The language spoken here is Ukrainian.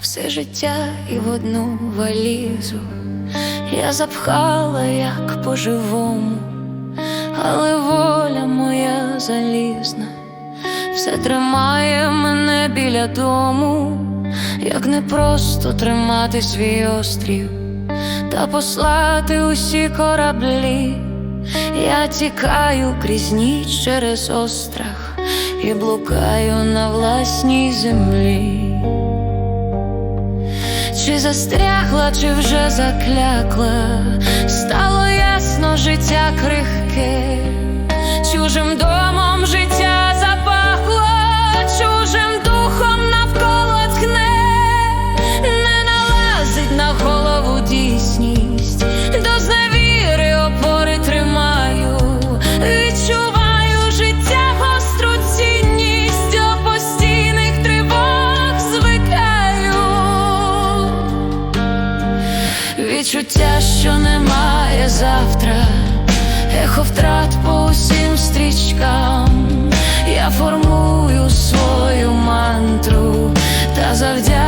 все життя і в одну валізу я запхала, як по-живому, але воля моя залізна, все тримає мене біля дому, як не просто тримати свій острів та послати усі кораблі. Я тікаю крізь ніч через острах і блукаю на власній землі. Чи застрягла, чи вже заклякла, стало ясно життя крихке, чужим домом Відчуття, що немає завтра, ехо втрат по усім стрічкам, я формую свою мантру та завдяки.